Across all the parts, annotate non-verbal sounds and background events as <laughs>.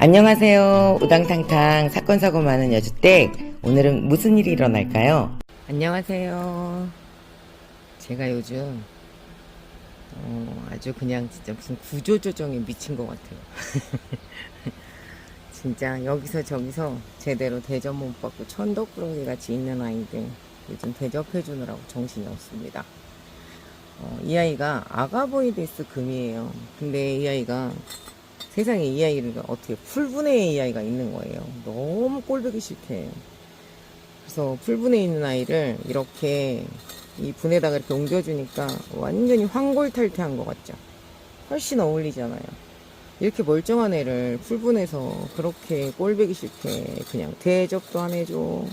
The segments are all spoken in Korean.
안녕하세요. 우당탕탕 사건 사고 많은 여주댁. 오늘은 무슨 일이 일어날까요? 안녕하세요. 제가 요즘 어, 아주 그냥 진짜 무슨 구조조정에 미친 것 같아요. <laughs> 진짜 여기서 저기서 제대로 대접 못 받고 천덕꾸러기 같이 있는 아이들 요즘 대접해 주느라고 정신이 없습니다. 어, 이 아이가 아가보이데스 금이에요. 근데 이 아이가 세상에 이 아이를 어떻게 풀분해의 이 아이가 있는 거예요. 너무 꼴보기 싫대. 그래서 풀분해 있는 아이를 이렇게 이 분에다가 이렇게 옮겨주니까 완전히 황골탈퇴한 것 같죠. 훨씬 어울리잖아요. 이렇게 멀쩡한 애를 풀분해서 그렇게 꼴보기 싫게 그냥 대접도 안 해줘.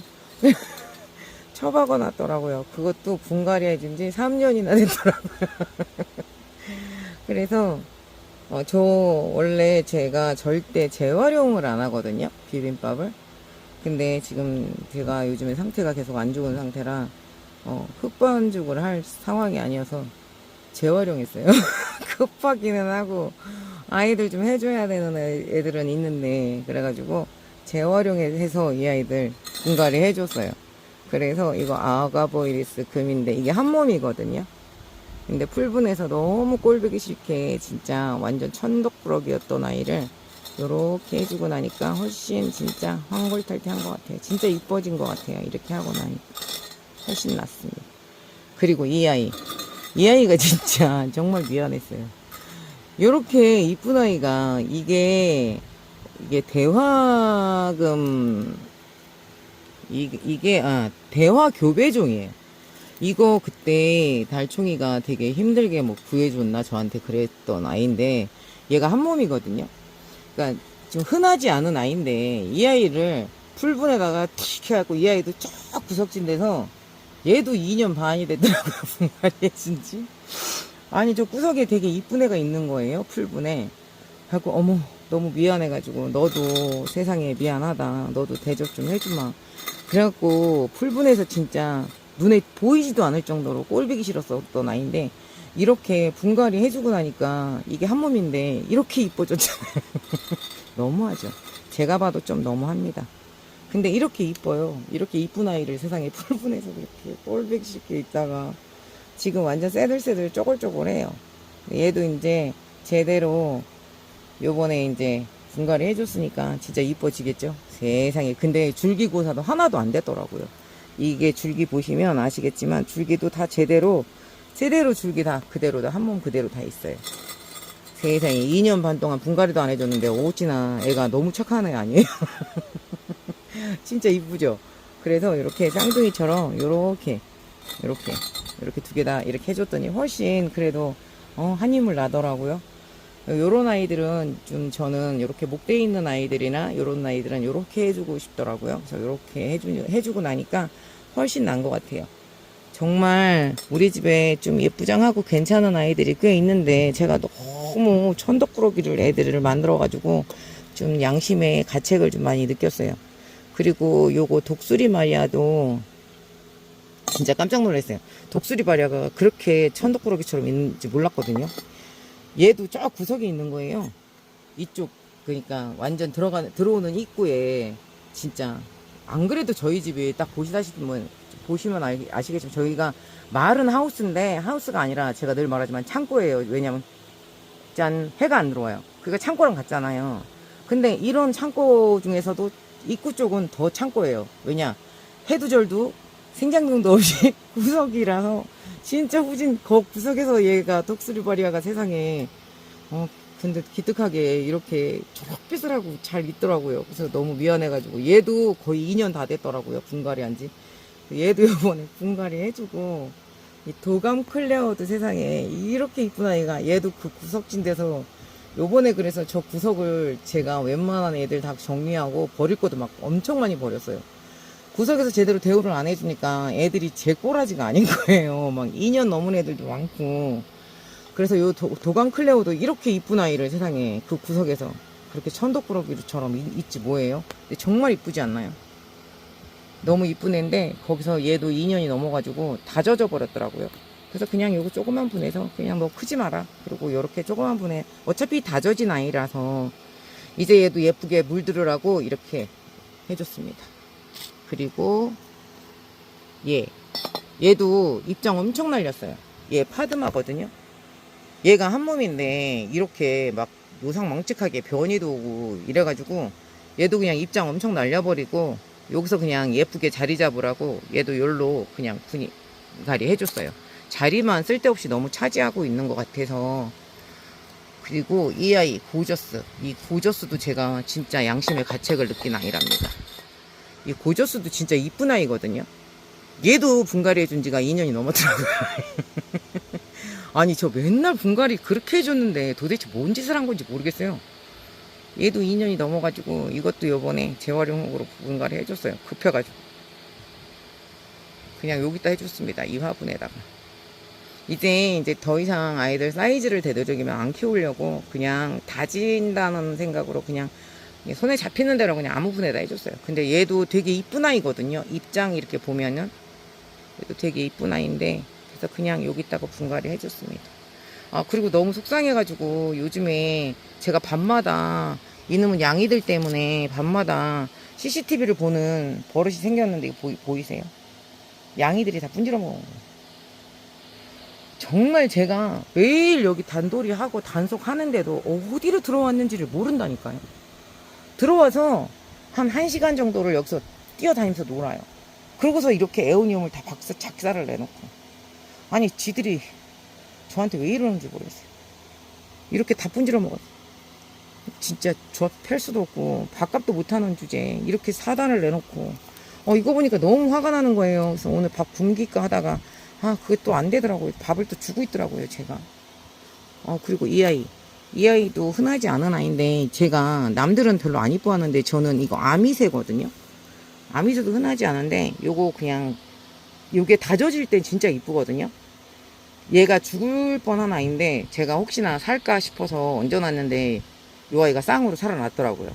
<laughs> 처박아 놨더라고요. 그것도 분갈이 해준 지 3년이나 됐더라고요. <laughs> 그래서 어, 저 원래 제가 절대 재활용을 안 하거든요. 비빔밥을. 근데 지금 제가 요즘에 상태가 계속 안 좋은 상태라 어, 흑반죽을 할 상황이 아니어서 재활용했어요. <laughs> 급하기는 하고 아이들 좀 해줘야 되는 애- 애들은 있는데 그래가지고 재활용해서 이 아이들 분갈이 해줬어요. 그래서 이거 아가보이리스 금인데 이게 한 몸이거든요. 근데 풀분해서 너무 꼴보기 싫게 진짜 완전 천덕꾸러기였던 아이를 요렇게 해주고 나니까 훨씬 진짜 황골탈퇴한 것 같아요. 진짜 이뻐진 것 같아요. 이렇게 하고 나니까 훨씬 낫습니다. 그리고 이 아이, 이 아이가 <laughs> 진짜 정말 미안했어요. 요렇게 이쁜 아이가 이게 이게 대화금 이, 이게 아 대화 교배종이에요. 이거 그때 달총이가 되게 힘들게 뭐 구해줬나 저한테 그랬던 아이인데 얘가 한 몸이거든요. 그러니까 좀 흔하지 않은 아이인데 이 아이를 풀분에다가 틱 해갖고 이 아이도 쫙 구석진 데서 얘도 2년 반이 됐더라고요. <laughs> 분갈이 해준지. 아니 저 구석에 되게 이쁜 애가 있는 거예요. 풀분에. 하고 어머 너무 미안해가지고 너도 세상에 미안하다. 너도 대접 좀 해주마. 그래갖고 풀분에서 진짜 눈에 보이지도 않을 정도로 꼴보기 싫었었던 아이인데 이렇게 분갈이 해주고 나니까 이게 한 몸인데 이렇게 이뻐졌잖아요. <laughs> 너무하죠. 제가 봐도 좀 너무합니다. 근데 이렇게 이뻐요. 이렇게 이쁜 아이를 세상에 풀분해서 그렇게 꼴보기 싫게 있다가 지금 완전 새들새들 쪼글쪼글해요. 얘도 이제 제대로 요번에 이제 분갈이 해줬으니까 진짜 이뻐지겠죠? 세상에. 근데 줄기고사도 하나도 안 됐더라고요. 이게 줄기 보시면 아시겠지만 줄기도 다 제대로, 제대로 줄기 다 그대로 다, 한 몸 그대로 다 있어요. 세상에 2년 반 동안 분갈이도 안 해줬는데 어찌나 애가 너무 착한 애 아니에요? <laughs> 진짜 이쁘죠? 그래서 이렇게 쌍둥이처럼 요렇게, 요렇게, 이렇게 두 개 다 이렇게 해줬더니 훨씬 그래도, 어, 한 힘을 나더라고요. 요런 아이들은 좀 저는 이렇게 목대 있는 아이들이나 요런 아이들은 요렇게 해주고 싶더라고요. 그래서 요렇게 해주, 해주고 나니까 훨씬 난것 같아요. 정말 우리 집에 좀 예쁘장하고 괜찮은 아이들이 꽤 있는데 제가 너무 천덕꾸러기를 애들을 만들어가지고 좀 양심의 가책을 좀 많이 느꼈어요. 그리고 요거 독수리 마리아도 진짜 깜짝 놀랐어요. 독수리 마리아가 그렇게 천덕꾸러기처럼 있는지 몰랐거든요. 얘도 저 구석에 있는 거예요. 이쪽 그러니까 완전 들어가 들어오는 입구에 진짜 안 그래도 저희 집이 딱 보시다시피 뭐 보시면 아, 아시겠지만 저희가 마을은 하우스인데 하우스가 아니라 제가 늘 말하지만 창고예요. 왜냐면 짠 해가 안 들어와요. 그러니까 창고랑 같잖아요. 근데 이런 창고 중에서도 입구 쪽은 더 창고예요. 왜냐 해도 절도 생장등도 없이 <laughs> 구석이라서 진짜 후진 거 구석에서 얘가 독수리바리아가 세상에 어 근데 기특하게 이렇게 초록빛을 하고 잘 있더라고요. 그래서 너무 미안해가지고 얘도 거의 2년 다 됐더라고요. 분갈이 한지 얘도 이번에 분갈이 해주고 이 도감 클레어도 세상에 이렇게 이쁜 아이가 얘도 그 구석진 데서 요번에 그래서 저 구석을 제가 웬만한 애들 다 정리하고 버릴 것도 막 엄청 많이 버렸어요. 구석에서 제대로 대우를 안 해주니까 애들이 제 꼬라지가 아닌 거예요. 막 2년 넘은 애들도 많고. 그래서 요 도, 도강 클레오도 이렇게 이쁜 아이를 세상에 그 구석에서 그렇게 천덕꾸러기처럼 있- 있지 뭐예요. 근데 정말 이쁘지 않나요? 너무 이쁜 애인데 거기서 얘도 2년이 넘어가지고 다 젖어 버렸더라고요. 그래서 그냥 요거 조그만 분에서 그냥 너 크지 마라. 그리고 요렇게 조그만 분에 어차피 다 젖은 아이라서 이제 얘도 예쁘게 물들으라고 이렇게 해줬습니다. 그리고 얘 얘도 입장 엄청 날렸어요. 얘 파드마거든요. 얘가 한 몸인데 이렇게 막 요상망측하게 변이도 오고 이래가지고 얘도 그냥 입장 엄청 날려버리고 여기서 그냥 예쁘게 자리 잡으라고 얘도 열로 그냥 분위가리 해줬어요. 자리만 쓸데없이 너무 차지하고 있는 것 같아서 그리고 이 아이 고저스 이 고저스도 제가 진짜 양심의 가책을 느낀 아이랍니다. 이 고저스도 진짜 이쁜 아이거든요. 얘도 분갈이 해준 지가 2년이 넘었더라고요. <laughs> 아니 저 맨날 분갈이 그렇게 해줬는데 도대체 뭔 짓을 한 건지 모르겠어요. 얘도 2년이 넘어가지고 이것도 요번에 재활용으로 분갈이 해줬어요. 급해가지고. 그냥 여기다 해줬습니다. 이 화분에다가. 이제 이제 더 이상 아이들 사이즈를 되도록이면 안 키우려고 그냥 다진다는 생각으로 그냥 손에 잡히는 대로 그냥 아무 분에다 해줬어요. 근데 얘도 되게 이쁜 아이거든요. 입장 이렇게 보면은 얘도 되게 이쁜 아이인데 그래서 그냥 여기다가 분갈이 해줬습니다. 아 그리고 너무 속상해가지고 요즘에 제가 밤마다 이놈은 양이들 때문에 밤마다 CCTV를 보는 버릇이 생겼는데 보이, 보이세요? 양이들이 다 분질러 먹은 거예요. 정말 제가 매일 여기 단돌이 하고 단속하는데도 어디로 들어왔는지를 모른다니까요. 들어와서 한 1시간 정도를 여기서 뛰어다니면서 놀아요. 그러고서 이렇게 에오니움을 다 박사 작사를 내놓고. 아니, 지들이 저한테 왜 이러는지 모르겠어요. 이렇게 다 분질러 먹었어. 진짜 저팰 수도 없고, 밥값도 못하는 주제에 이렇게 사단을 내놓고. 어, 이거 보니까 너무 화가 나는 거예요. 그래서 오늘 밥 굶길까 하다가, 아, 그게 또 안 되더라고요. 밥을 또 주고 있더라고요, 제가. 어, 그리고 이 아이. 이 아이도 흔하지 않은 아이인데, 제가 남들은 별로 안 이뻐하는데, 저는 이거 아미새거든요. 아미새도 흔하지 않은데, 요거 그냥, 요게 다져질 때 진짜 이쁘거든요. 얘가 죽을 뻔한 아이인데, 제가 혹시나 살까 싶어서 얹어놨는데, 요 아이가 쌍으로 살아났더라고요.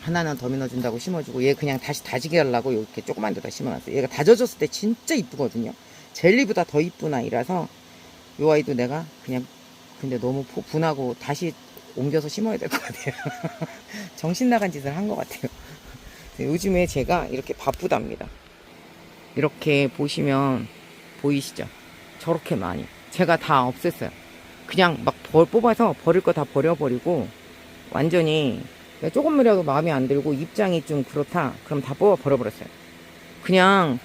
하나는 더 밀어준다고 심어주고, 얘 그냥 다시 다지게 하려고 이렇게 조그만 데다 심어놨어요. 얘가 다져졌을 때 진짜 이쁘거든요. 젤리보다 더 이쁜 아이라서 요 아이도 내가 그냥 근데 너무 포- 분하고 다시 옮겨서 심어야 될 것 같아요. <laughs> 정신 나간 짓을 한 것 같아요. <laughs> 요즘에 제가 이렇게 바쁘답니다. 이렇게 보시면 보이시죠? 저렇게 많이. 제가 다 없앴어요. 그냥 막 벌 뽑아서 버릴 거 다 버려버리고 완전히 조금이라도 마음에 안 들고 입장이 좀 그렇다. 그럼 다 뽑아 버려버렸어요. 그냥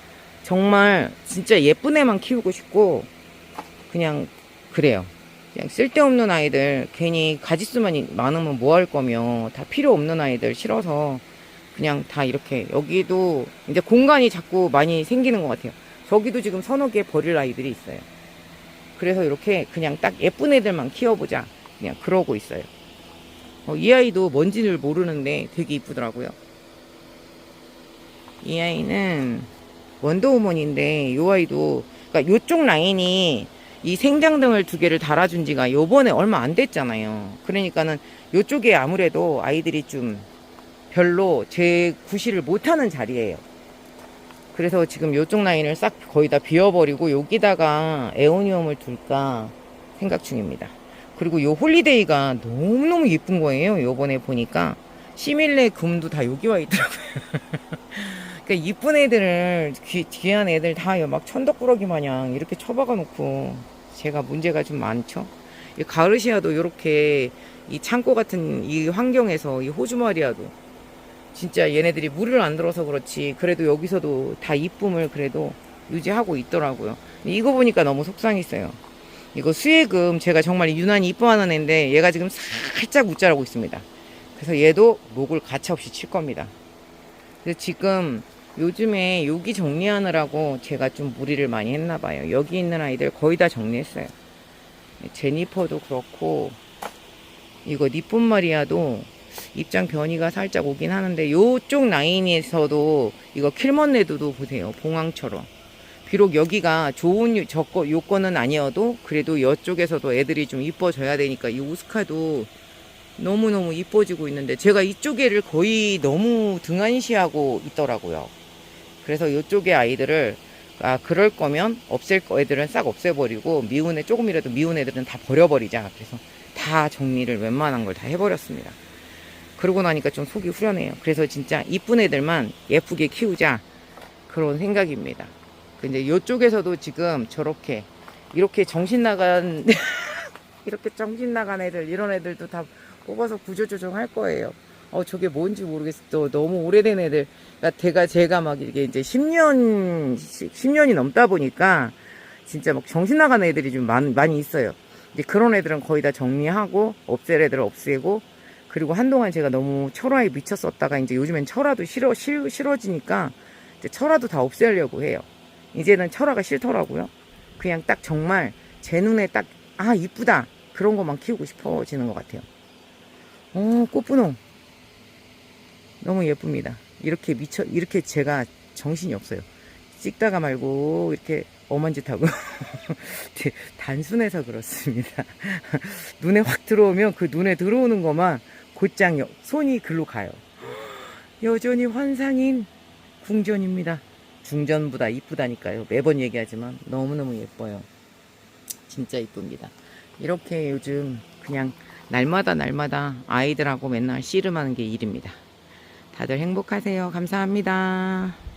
정말 진짜 예쁜 애만 키우고 싶고 그냥 그래요. 그냥 쓸데없는 아이들 괜히 가지수만 이- 많으면 뭐 할 거며 다 필요 없는 아이들 싫어서 그냥 다 이렇게 여기도 이제 공간이 자꾸 많이 생기는 것 같아요. 저기도 지금 서너 개 버릴 아이들이 있어요. 그래서 이렇게 그냥 딱 예쁜 애들만 키워보자. 그냥 그러고 있어요. 어, 이 아이도 뭔지를 모르는데 되게 이쁘더라고요. 이 아이는 원더우먼인데 요 아이도 그러니까 요쪽 라인이 이 생장등을 두 개를 달아준 지가 요번에 얼마 안 됐잖아요. 그러니까는 요쪽에 아무래도 아이들이 좀 별로 제 구실을 못하는 자리예요. 그래서 지금 요쪽 라인을 싹 거의 다 비워버리고 여기다가 에오니움을 둘까 생각 중입니다. 그리고 요 홀리데이가 너무너무 예쁜 거예요. 요번에 보니까 시밀레 금도 다 여기 와 있더라고요. <laughs> 그러니까 이쁜 애들을 귀, 귀한 애들 다 막 천덕꾸러기 마냥 이렇게 처박아 놓고 제가 문제가 좀 많죠. 이 가르시아도 이렇게 이 창고 같은 이 환경에서 이 호주마리아도 진짜 얘네들이 물을 안 들어서 그렇지 그래도 여기서도 다 이쁨을 그래도 유지하고 있더라고요. 이거 보니까 너무 속상했어요. 이거 수혜금 제가 정말 유난히 이뻐하는 애인데 얘가 지금 살짝 웃자라고 있습니다. 그래서 얘도 목을 가차없이 칠 겁니다. 그래서 지금 요즘에 여기 정리하느라고 제가 좀 무리를 많이 했나 봐요. 여기 있는 아이들 거의 다 정리했어요. 제니퍼도 그렇고 이거 니뿐 마리아도 입장 변이가 살짝 오긴 하는데 요쪽 라인에서도 이거 킬먼레드도 보세요. 봉황처럼. 비록 여기가 좋은 유- 저거 요건은 아니어도 그래도 이쪽에서도 애들이 좀 이뻐져야 되니까 이 오스카도 너무너무 이뻐지고 있는데 제가 이쪽에를 거의 너무 등한시하고 있더라고요. 그래서 이쪽의 아이들을 아 그럴 거면 없앨 거 애들은 싹 없애버리고 미운 애 조금이라도 미운 애들은 다 버려버리자. 그래서 다 정리를 웬만한 걸 다 해버렸습니다. 그러고 나니까 좀 속이 후련해요. 그래서 진짜 이쁜 애들만 예쁘게 키우자 그런 생각입니다. 근데 이쪽에서도 지금 저렇게 이렇게 정신 나간 <laughs> 이렇게 정신 나간 애들 이런 애들도 다 뽑아서 구조조정 할 거예요. 어 저게 뭔지 모르겠어. 또 너무 오래된 애들. 그러니까 제가 제가 막 이게 이제 10년 10년이 넘다 보니까 진짜 막 정신 나간 애들이 좀 많, 많이 있어요. 이제 그런 애들은 거의 다 정리하고 없앨 애들은 없애고 그리고 한동안 제가 너무 철화에 미쳤었다가 이제 요즘엔 철화도 싫어 싫, 싫어지니까 이제 철화도 다 없애려고 해요. 이제는 철화가 싫더라고요. 그냥 딱 정말 제 눈에 딱 아 이쁘다 그런 것만 키우고 싶어지는 것 같아요. 어 꽃분홍 너무 예쁩니다. 이렇게 미쳐 이렇게 제가 정신이 없어요. 찍다가 말고 이렇게 엄한 짓 하고 <laughs> 단순해서 그렇습니다. <laughs> 눈에 확 들어오면 그 눈에 들어오는 것만 곧장 여- 손이 글로 가요. <gasps> 여전히 환상인 궁전입니다. 중전보다 이쁘다니까요. 매번 얘기하지만 너무너무 예뻐요. 진짜 이쁩니다. 이렇게 요즘 그냥 날마다 날마다 아이들하고 맨날 씨름하는 게 일입니다. 다들 행복하세요. 감사합니다.